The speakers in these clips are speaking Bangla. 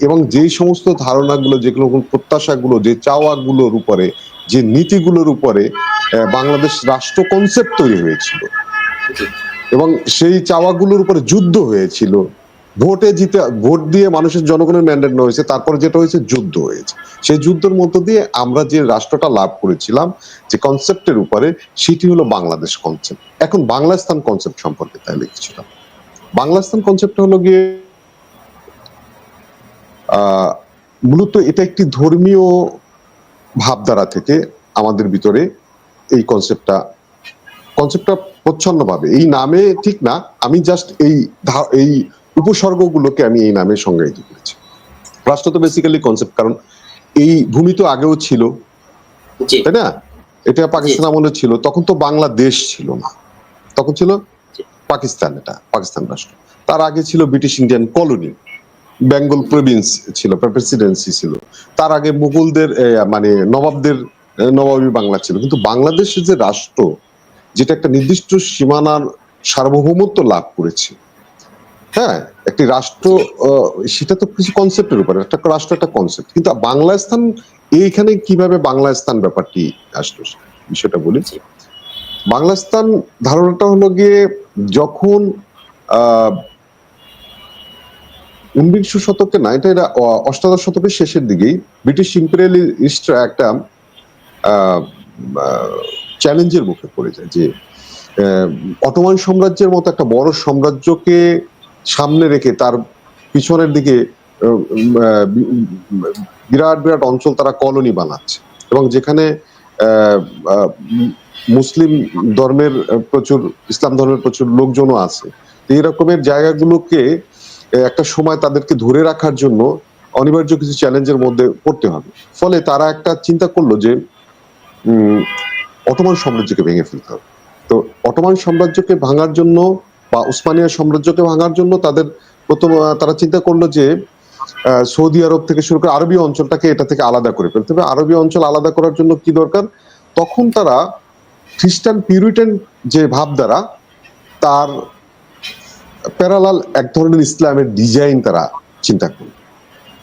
এবং যে সমস্ত ধারণাগুলো যেগুলো প্রত্যাশাগুলো যে চাওয়াগুলোর উপরে যে নীতিগুলোর উপরে বাংলাদেশ রাষ্ট্র কনসেপ্ট তৈরি হয়েছিল। এবং সেই চাওয়াগুলোর উপরে যুদ্ধ হয়েছিল। ভোটে জিতে, ভোট দিয়ে মানুষের জনগণের ম্যান্ডেট হয়েছে, তারপরে যেটা হয়েছে যুদ্ধ হয়েছে। সেই যুদ্ধের মধ্য দিয়ে আমরা যে রাষ্ট্রটা লাভ করেছিলাম, যে কনসেপ্টের উপরে, সেটি হলো বাংলাদেশ কনসেপ্ট এখন বাংলাস্তান কনসেপ্ট সম্পর্কে তাই লিখেছিলাম। বাংলাস্তান কনসেপ্ট হলো গিয়ে মূলত এটা একটি ধর্মীয় ভাবধারা থেকে আমাদের ভিতরে এই কনসেপ্টটা কনসেপ্টটা প্রচ্ছন্ন ভাবে এই নামে ঠিক না, আমি জাস্ট এই এই উপসর্গগুলোকে আমি এই নামে সংজ্ঞায়িত করেছি। রাষ্ট্র তো বেসিক্যালি কনসেপ্ট কারণ এই ভূমি তো আগেও ছিল। তাই না? এটা পাকিস্তান আমলে ছিল তখন তো বাংলাদেশ ছিল না। তখন ছিল পাকিস্তান এটা পাকিস্তান রাষ্ট্র। তার আগে ছিল British Indian colony. Bengal province ছিল প্রেসিডেন্সি ছিল। তার আগে মুঘলদের মানে নবাবদের নবাবী বাংলা ছিল। কিন্তু বাংলাদেশের যে রাষ্ট্র যেটা একটা নির্দিষ্ট সীমানার সার্বভৌমত্ব লাভ করেছে হ্যাঁ একটি রাষ্ট্র সেটা তো কিছু কনসেপ্টের উপরে একটা রাষ্ট্র একটা কনসেপ্ট কিন্তু বাংলাস্তান এইখানে কীভাবে বাংলাস্তান ব্যাপারটি আসলো বিষয়টা বলি। জি। বাংলাস্তান ধারণাটা হলো গিয়ে যখন উনবিংশ শতকে না এটা এটা অষ্টাদশ শতকের শেষের দিকেই ব্রিটিশ ইম্পেরিয়ালিস্টরা একটা চ্যালেঞ্জের মুখে পড়ে যায় যে অটোমান সাম্রাজ্যের মতো একটা বড় সাম্রাজ্যকে সামনে রেখে তার পিছনের দিকে বিরাট বিরাট অঞ্চল তারা কলোনি বানাচ্ছে। এবং যেখানে মুসলিম ধর্মের প্রচুর, ইসলাম ধর্মের প্রচুর লোকজনও আছে। এই রকমের জায়গাগুলোকে একটা সময় তাদেরকে ধরে রাখার জন্য অনিবার্য কিছু চ্যালেঞ্জের মধ্যে পড়তে হবে। ফলে তারা একটা চিন্তা করল যে অটোমান সাম্রাজ্যকে ভেঙে ফেলতে হবে। তো অটোমান সাম্রাজ্যকে ভাঙার জন্য বা উসমানিয়া সাম্রাজ্যকে ভাঙার জন্য তাদের প্রথম তারা চিন্তা করল যে সৌদি আরব থেকে শুরু করে আরবি অঞ্চলটাকে এটা থেকে আলাদা করে ফেলতে হবে। আরবি অঞ্চল আলাদা করার জন্য কি দরকার? তখন তারা খ্রিস্টান পিউরিটেন যে ভাবধারা, তার প্যারালাল এক ধরনের ইসলামের ডিজাইন তারা চিন্তা করল।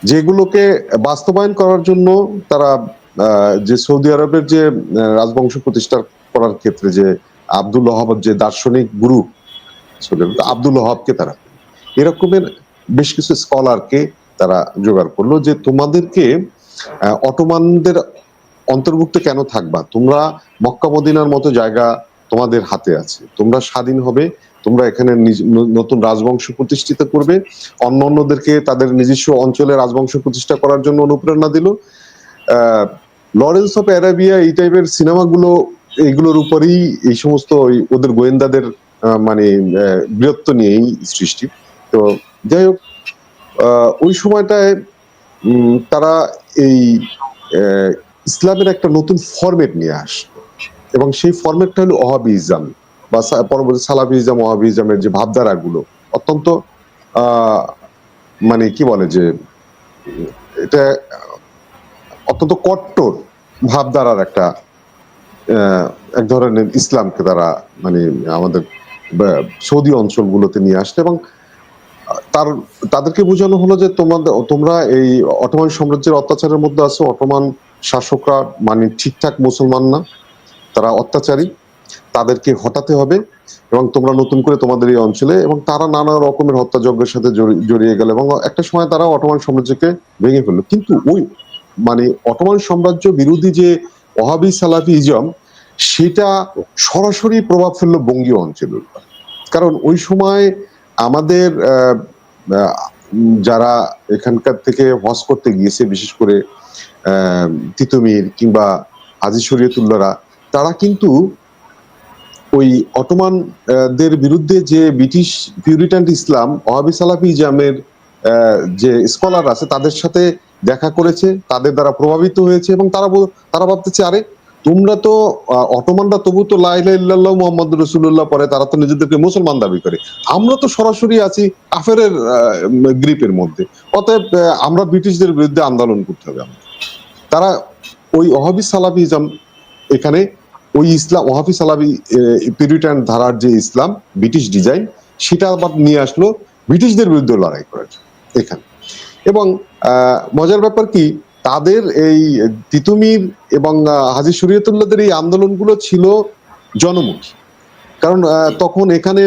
যেগুলোকে বাস্তবায়ন করার জন্য তারা যে সৌদি আরবের যে রাজবংশ প্রতিষ্ঠা করার ক্ষেত্রে যে আব্দুল ওহাব যে দার্শনিক গুরু আব্দুল ওহাবকে তারা এরকমের বেশ কিছু স্কলারকে তারা জোগাড় করল যে তোমাদেরকে অটোমানদের অন্তর্ভুক্ত কেন থাকবা? তোমরা মক্কা মদিনার মতো জায়গা তোমাদের হাতে আছে। তোমরা স্বাধীন হবে, তোমরা এখানে নতুন রাজবংশ প্রতিষ্ঠিত করবে। অন্য অন্যদেরকে তাদের নিজস্ব অঞ্চলে রাজবংশ প্রতিষ্ঠা করার জন্য অনুপ্রেরণা দিল। লরেন্স অফ অ্যারাবিয়া এই টাইপের সিনেমাগুলো এইগুলোর উপরেই এই সমস্ত ওদের গোয়েন্দাদের মানে বীরত্ব নিয়েই সৃষ্টি। তো যাই হোক ওই সময়টায় তারা এই ইসলামের একটা নতুন ফরম্যাট নিয়ে আসলো এবং সেই ফরম্যাটটা হলো ওহাবিজম বা পরবর্তী সালাফিজম ওহাবিজমের যে ভাবধারাগুলো, অত্যন্ত মানে কি বলে যে, এটা অত্যন্ত কট্টর ভাবধারার একটা এক ধরনের ইসলামকে তারা মানে আমাদের সৌদি অঞ্চলগুলোতে নিয়ে আসলে এবং তার, তাদেরকে বোঝানো হলো যে তোমাদের, তোমরা এই অটোমান সাম্রাজ্যের অত্যাচারের মধ্যে আছো, অটোমান শাসকরা মানে ঠিকঠাক মুসলমান না, তারা অত্যাচারী, তাদেরকে হটাতে হবে এবং তোমরা নতুন করে তোমাদের এই অঞ্চলে এবং তারা নানা রকমের হত্যাযজ্ঞের সাথে জড়ি- জড়িয়ে গেল এবং একটা সময় তারা অটোমান সাম্রাজ্যকে ভেঙে ফেলল কিন্তু ওই মানে অটোমান সাম্রাজ্য বিরোধী যে ওহাবি সালাফিজম সেটা সরাসরি প্রভাব ফেলল বঙ্গীয় অঞ্চলের উপর। কারণ ওই সময় আমাদের যারা এখানকার থেকে হজ করতে গিয়েছে বিশেষ করে তিতুমির কিংবা আজি শরীয়তুল্লাহরা তারা কিন্তু ওই অটোমান আহ, দের বিরুদ্ধে যে ব্রিটিশ পিউরিটান ইসলাম ওহাবি সালাফি ইজামের যে স্কলার আছে তাদের সাথে দেখা করেছে তাদের দ্বারা প্রভাবিত হয়েছে এবং তারা তারা ভাবতেছে আরে তোমরা তো অটোমানরা তবু তো লাইলা ইল্লাল্লাহ মোহাম্মদ রসুল্লাহ পরে, তারা তো নিজেদেরকে মুসলমান দাবি করে। আমরা তো সরাসরি আছি কাফেরের গ্রিপের মধ্যে। অতএব আমরা ব্রিটিশদের বিরুদ্ধে আন্দোলন করতে হবে তারা ওই অহাবি সালাফিজম এখানে, ওই ইসলাম ওহাফি সালাবি পিরিটান ধারার যে ইসলাম, ব্রিটিশ ডিজাইন, সেটা আবার নিয়ে আসলো ব্রিটিশদের বিরুদ্ধে লড়াই করার এখানে। এবং মজার ব্যাপার কি তাদের এই তিতুমির এবং হাজী শরীয়তুল্লাহদের এই আন্দোলনগুলো ছিল জনমুখী। কারণ তখন এখানে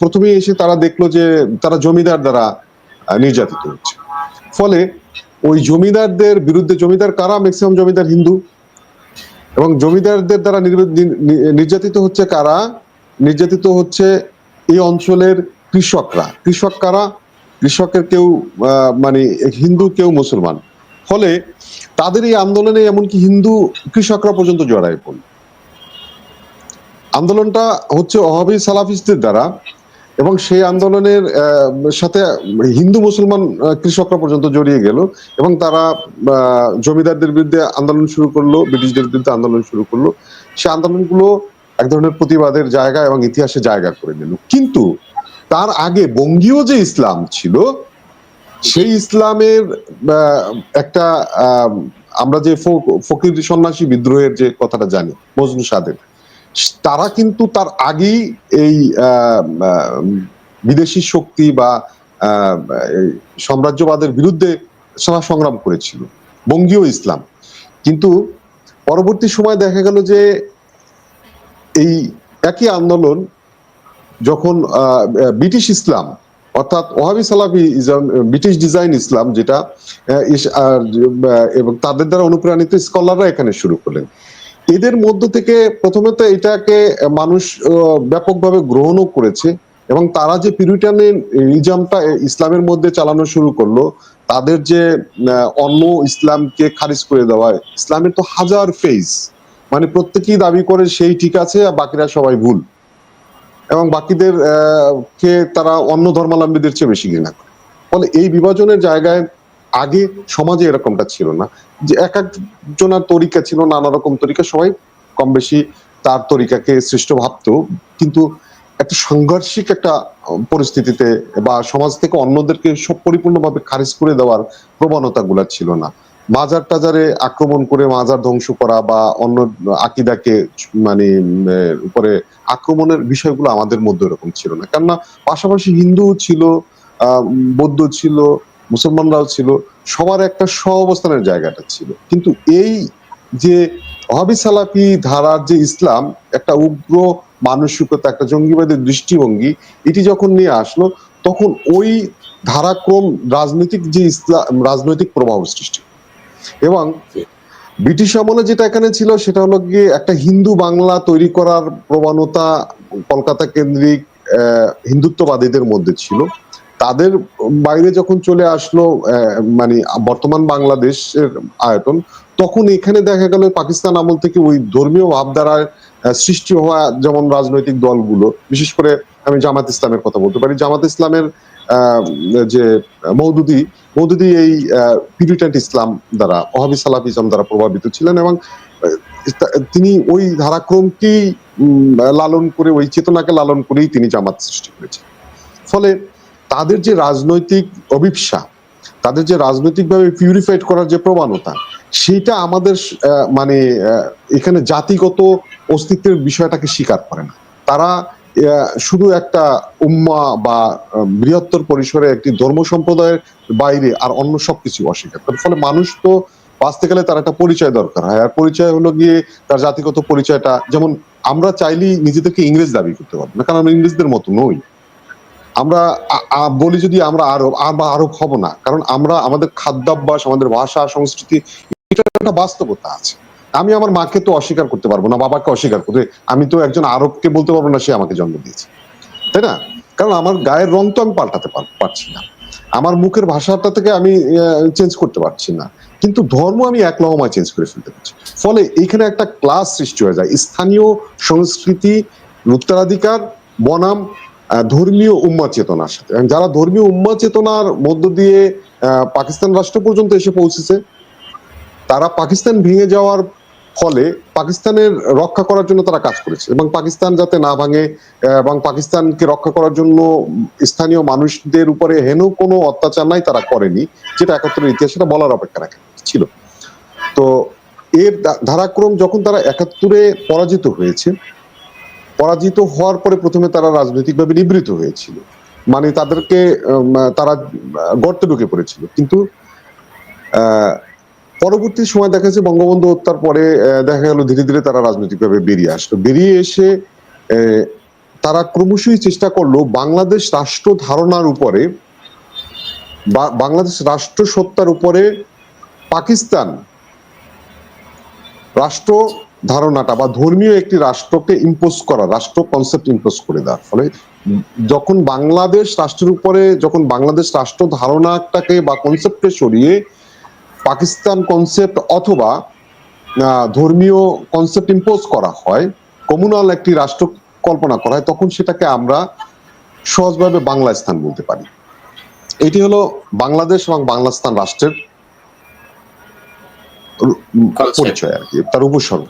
প্রথমে এসে তারা দেখল যে তারা জমিদার দ্বারা নির্যাতিত হচ্ছে। ফলে ওই জমিদারদের বিরুদ্ধে, জমিদার কারা? ম্যাক্সিমাম জমিদার হিন্দু। এবং জমিদারদের দ্বারা নির্যাতিত হচ্ছে কারা? নির্যাতিত হচ্ছে এই অঞ্চলের কৃষকরা। কৃষক কারা? কৃষকের কেউ মানে হিন্দু, কেউ মুসলমান। ফলে তাদের এই আন্দোলনে এমনকি হিন্দু কৃষকরা পর্যন্ত জড়ায় পড়ল। আন্দোলনটা হচ্ছে অহাবি সালাফিস্টদের দ্বারা এবং সেই আন্দোলনের সাথে হিন্দু মুসলমান কৃষকরা পর্যন্ত জড়িয়ে গেল এবং তারা জমিদারদের বিরুদ্ধে আন্দোলন শুরু করল, ব্রিটিশদের বিরুদ্ধে আন্দোলন শুরু করল। সে আন্দোলনগুলো এক ধরনের প্রতিবাদের জায়গা এবং ইতিহাসে জায়গা করে নিল। কিন্তু তার আগে বঙ্গীয় যে ইসলাম ছিল সেই ইসলামের একটা আমরা যে ফক- ফকির সন্ন্যাসী বিদ্রোহের যে কথাটা জানি, মজনু সাদের, তারা কিন্তু তার আগেই এই বিদেশি শক্তি বা সাম্রাজ্যবাদের বিরুদ্ধে সারা সংগ্রাম করেছিল, বঙ্গীয় ইসলাম। কিন্তু পরবর্তী সময় দেখা গেল যে এই একই আন্দোলন যখন ব্রিটিশ ইসলাম অর্থাৎ ওহাবি সালাফি ব্রিটিশ ডিজাইন ইসলাম যেটা এবং তাদের দ্বারা অনুপ্রাণিত স্কলাররা এখানে শুরু করলেন। এদের মধ্য থেকে প্রথমে তো এটাকে মানুষ ব্যাপকভাবে গ্রহণও করেছে এবং তারা যে পিউরিটানের নিজামটা ইসলামের মধ্যে চালানো শুরু করল, তাদের যে অন্য ইসলামকে খারিজ করে দেওয়া, ইসলামের তো হাজার ফেজ মানে প্রত্যেকেই দাবি করে সেই ঠিক আছে, আর বাকিরা সবাই ভুল। এবং বাকিদের কে তারা অন্য ধর্মাবলম্বীদের চেয়ে বেশি ঘৃণা করে। ফলে এই বিভাজনের জায়গায় আগে সমাজে এরকমটা ছিল না যে এক একজনের তরিকা ছিল নানা রকম তরিকা, সবাই কম বেশি তার তরিকাকে শ্রেষ্ঠ ভাবতো, কিন্তু একটা সাংঘর্ষিক একটা পরিস্থিতিতে বা সমাজ থেকে অন্যদেরকে সব পরিপূর্ণভাবে খারিজ করে দেওয়ার প্রবণতা গুলা ছিল না। মাজার টাজারে আক্রমণ করে মাজার ধ্বংস করা বা অন্য আকিদাকে মানে উপরে আক্রমণের বিষয়গুলো আমাদের মধ্যে এরকম ছিল না। কেননা পাশাপাশি হিন্দু ছিল বৌদ্ধ ছিল, মুসলমানরাও ছিল, সবার একটা সহ অবস্থানের জায়গাটা ছিল। কিন্তু এই যে ওহাবি সালাফি ধারার যে ইসলাম, একটা উগ্র মানসিকতা, একটা জঙ্গিবাদের দৃষ্টিভঙ্গি, এটি যখন নিয়ে আসলো, তখন ওই ধারাক্রম রাজনৈতিক যে ইসলাম, রাজনৈতিক প্রভাব সৃষ্টি এবং ব্রিটিশ আমলে যেটা এখানে ছিল সেটা হলো গিয়ে একটা হিন্দু বাংলা তৈরি করার প্রবণতা কলকাতা কেন্দ্রিক হিন্দুত্ববাদীদের মধ্যে ছিল। তাদের বাইরে যখন চলে আসলো মানে বর্তমান বাংলাদেশের আয়তন, তখন এখানে দেখা গেল পাকিস্তান আমল থেকে ওই ধর্মীয় ভাবধারায় সৃষ্টি হওয়া যেমন রাজনৈতিক দলগুলো, বিশেষ করে আমি জামাত ইসলামের কথা বলতে পারি। জামাত ইসলামের যে মৌদুদি মৌদুদি এই পিউরিটান্ট ইসলাম দ্বারা, ওহাবি সালাফিজম দ্বারা প্রভাবিত ছিলেন এবং তিনি ওই ধারাক্রমকেই লালন করে, ওই চেতনাকে লালন করেই তিনি জামাত সৃষ্টি করেছেন ফলে তাদের যে রাজনৈতিক অভিপ্সা, তাদের যে রাজনৈতিকভাবে পিউরিফাইড করার যে প্রবণতা, সেটা আমাদের মানে এখানে জাতিগত অস্তিত্বের বিষয়টাকে স্বীকার করে না। তারা শুধু একটা উম্মা বা বৃহত্তর পরিসরে একটি ধর্ম সম্প্রদায়ের বাইরে আর অন্য সবকিছু অস্বীকার করে। ফলে মানুষ তো বাঁচতে গেলে তার একটা পরিচয় দরকার হয়। আর পরিচয় হলো গিয়ে তার জাতিগত পরিচয়টা। যেমন আমরা চাইলেই নিজেদেরকে ইংরেজ দাবি করতে পারব না, কারণ আমরা ইংরেজদের মতো নই। আমরা বলি যদি আমরা আরব আমরা আরব হব না, কারণ আমরা আমাদের খাদ্যাভ্যাস, আমাদের ভাষা, সংস্কৃতি এটা একটা বাস্তবতা আছে। আমি আমার মাকে তো অস্বীকার করতে পারব না, বাবাকে অস্বীকার করতে আমি তো একজন আরবকে বলতে পারব না, সে আমাকে জন্ম দিয়েছে। তাই না? কারণ আমার গায়ের রং তো আমি পাল্টাতে পার- পারছি না। আমার মুখের ভাষাটা থেকে আমি চেঞ্জ করতে পারছি না। কিন্তু ধর্ম আমি এক লহমায় চেঞ্জ করে ফেলতে পারছি। ফলে এইখানে একটা ক্লাস সৃষ্টি হয়ে যায়। স্থানীয় সংস্কৃতি উত্তরাধিকার বনাম ধর্মীয় উম্মা চেতনার সাথে। যারা ধর্মীয় উম্মা চেতনার মধ্য দিয়ে পাকিস্তান রাষ্ট্র পর্যন্ত এসে পৌঁছেছে, তারা পাকিস্তান ভেঙে যাওয়ার ফলে পাকিস্তানের রক্ষা করার জন্য তারা কাজ করেছে এবং পাকিস্তান যাতে না ভাঙে এবং পাকিস্তানকে রক্ষা করার জন্য স্থানীয় মানুষদের উপরে হেন কোনো অত্যাচার নাই তারা করেনি, যেটা একাত্তরের ইতিহাস, সেটা বলার অপেক্ষা রাখে, ছিল। তো এর ধারাক্রম যখন তারা একাত্তরে পরাজিত হয়েছে, পরাজিত হওয়ার পরে প্রথমে তারা রাজনৈতিকভাবে নিবৃত হয়েছিল। মানে তাদেরকে তারা গর্তে ঢুকে পড়েছিল। কিন্তু পরবর্তী সময় দেখা যাচ্ছে বঙ্গবন্ধু হত্যার পরে দেখা গেল ধীরে ধীরে তারা রাজনৈতিকভাবে বেরিয়ে আসলো। বেরিয়ে এসে তারা ক্রমশই চেষ্টা করল বাংলাদেশ রাষ্ট্র ধারণার উপরে বাংলাদেশ রাষ্ট্র সত্তার উপরে পাকিস্তান রাষ্ট্র ধারণাটা বা ধর্মীয় একটি রাষ্ট্রকে ইম্পোজ করা, রাষ্ট্র কনসেপ্ট ইম্পোজ করে দেওয়ার ফলে যখন বাংলাদেশ রাষ্ট্রের উপরে, যখন বাংলাদেশ রাষ্ট্র ধারণাটাকে বা কনসেপ্টকে সরিয়ে পাকিস্তান কনসেপ্ট অথবা ধর্মীয় কনসেপ্ট ইম্পোজ করা হয় কমিউনাল একটি রাষ্ট্র কল্পনা করা হয় তখন সেটাকে আমরা সহজভাবে বাংলা স্থান বলতে পারি। এটি হলো বাংলাদেশ এবং বাংলাস্তান রাষ্ট্রের পরিচয় আর কি তার উপসর্গ।